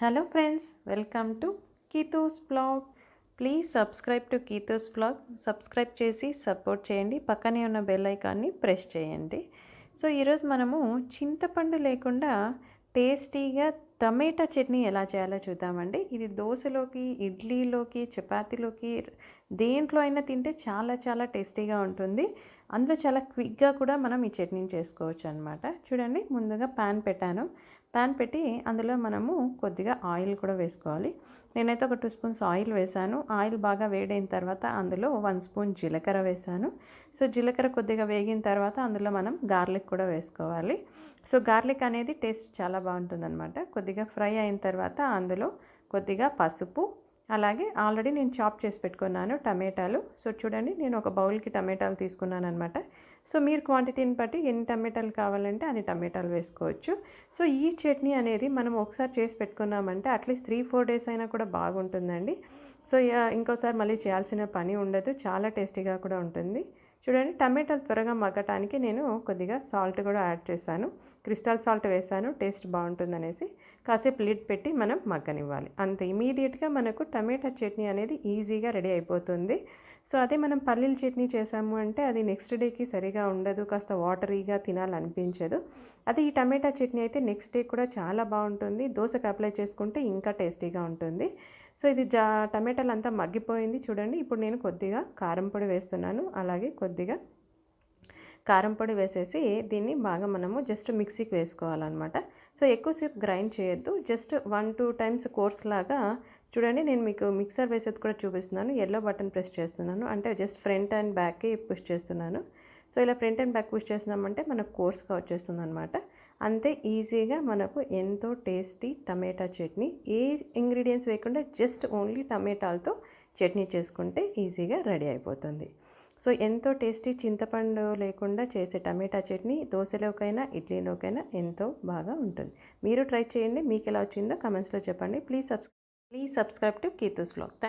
Hello friends welcome to Keethu's blog please subscribe to Keethu's blog subscribe చేసి support చేయండి. పక్కనే ఉన్న bell ఐకాన్ని ప్రెస్ చేయండి. సో ఈరోజు మనము చింతపండు లేకుండా టేస్టీగా టమాటా చట్నీ ఎలా చేయాలో చూద్దామండి. ఇది దోశలోకి ఇడ్లీలోకి చపాతీలోకి దేంట్లో అయినా తింటే చాలా చాలా టేస్టీగా ఉంటుంది. అందులో చాలా క్విక్గా కూడా మనం ఈ చట్నీని చేసుకోవచ్చు అనమాట చూడండి ముందుగా ప్యాన్ పెట్టాను. ప్యాన్ పెట్టి అందులో మనము కొద్దిగా ఆయిల్ కూడా వేసుకోవాలి. నేనైతే ఒక టూ స్పూన్స్ ఆయిల్ వేసాను. ఆయిల్ బాగా వేడైన తర్వాత అందులో వన్ స్పూన్ జీలకర్ర వేసాను. సో జీలకర్ర కొద్దిగా వేగిన తర్వాత అందులో మనం గార్లిక్ కూడా వేసుకోవాలి. సో గార్లిక్ అనేది టేస్ట్ చాలా బాగుంటుందన్నమాట. కొద్దిగా ఫ్రై అయిన తర్వాత అందులో కొద్దిగా పసుపు అలాగే ఆల్రెడీ నేను చాప్ చేసి పెట్టుకున్నాను టమాటాలు. సో చూడండి నేను ఒక బౌల్కి టమాటాలు తీసుకున్నాను అనమాట సో మీరు క్వాంటిటీని బట్టి ఎన్ని టమాటాలు కావాలంటే అన్ని టమాటాలు వేసుకోవచ్చు. సో ఈ చట్నీ అనేది మనం ఒకసారి చేసి పెట్టుకున్నామంటే అట్లీస్ట్ త్రీ ఫోర్ డేస్ అయినా కూడా బాగుంటుందండి. సో ఇంకోసారి మళ్ళీ చేయాల్సిన పని ఉండదు. చాలా టేస్టీగా కూడా ఉంటుంది. చూడండి టమాటాలు త్వరగా మగ్గటానికి నేను కొద్దిగా సాల్ట్ కూడా యాడ్ చేశాను. క్రిస్టల్ సాల్ట్ వేసాను టేస్ట్ బాగుంటుందనేసి. కాసేపు లిడ్ పెట్టి మనం మగ్గనివ్వాలి. అంతే ఇమీడియట్గా మనకు టమాటా చట్నీ అనేది ఈజీగా రెడీ అయిపోతుంది. సో అదే మనం పల్లీల చట్నీ చేసాము అంటే అది నెక్స్ట్ డేకి సరిగా ఉండదు కాస్త వాటరీగా తినాలనిపించదు. అదే ఈ టమాటా చట్నీ అయితే నెక్స్ట్ డే కూడా చాలా బాగుంటుంది. దోశకు అప్లై చేసుకుంటే ఇంకా టేస్టీగా ఉంటుంది. సో ఇది జా టమాటాలు అంతా మగ్గిపోయింది చూడండి. ఇప్పుడు నేను కొద్దిగా కారం పొడి వేస్తున్నాను. అలాగే కొద్దిగా కారం పొడి వేసేసి దీన్ని బాగా మనము జస్ట్ మిక్సీకి వేసుకోవాలన్నమాట. సో ఎక్కువసేపు గ్రైండ్ చేయొద్దు. Just one two times coarse లాగా చూడండి నేను మీకు మిక్సర్ వేసేది కూడా చూపిస్తున్నాను. ఎల్లో బటన్ ప్రెస్ చేస్తున్నాను. అంటే జస్ట్ ఫ్రంట్ అండ్ బ్యాక్కి పుష్ చేస్తున్నాను. సో ఇలా ఫ్రంట్ అండ్ బ్యాక్ పుష్ చేస్తున్నామంటే మనకు కోర్స్గా వచ్చేస్తుంది అనమాట అంతే ఈజీగా మనకు ఎంతో టేస్టీ టమాటా చట్నీ. ఏ ఇంగ్రీడియంట్స్ వేయకుండా జస్ట్ ఓన్లీ టమాటాలతో చట్నీ చేసుకుంటే ఈజీగా రెడీ అయిపోతుంది. సో ఎంతో టేస్టీ చింతపండు లేకుండా చేసే టమాటా చట్నీ దోశలోకైనా ఇడ్లీలోకైనా ఎంతో బాగా ఉంటుంది. మీరు ట్రై చేయండి. మీకు ఎలా వచ్చిందో కమెంట్స్లో చెప్పండి. Please subscribe please subscribe to Keethu's blog. Thank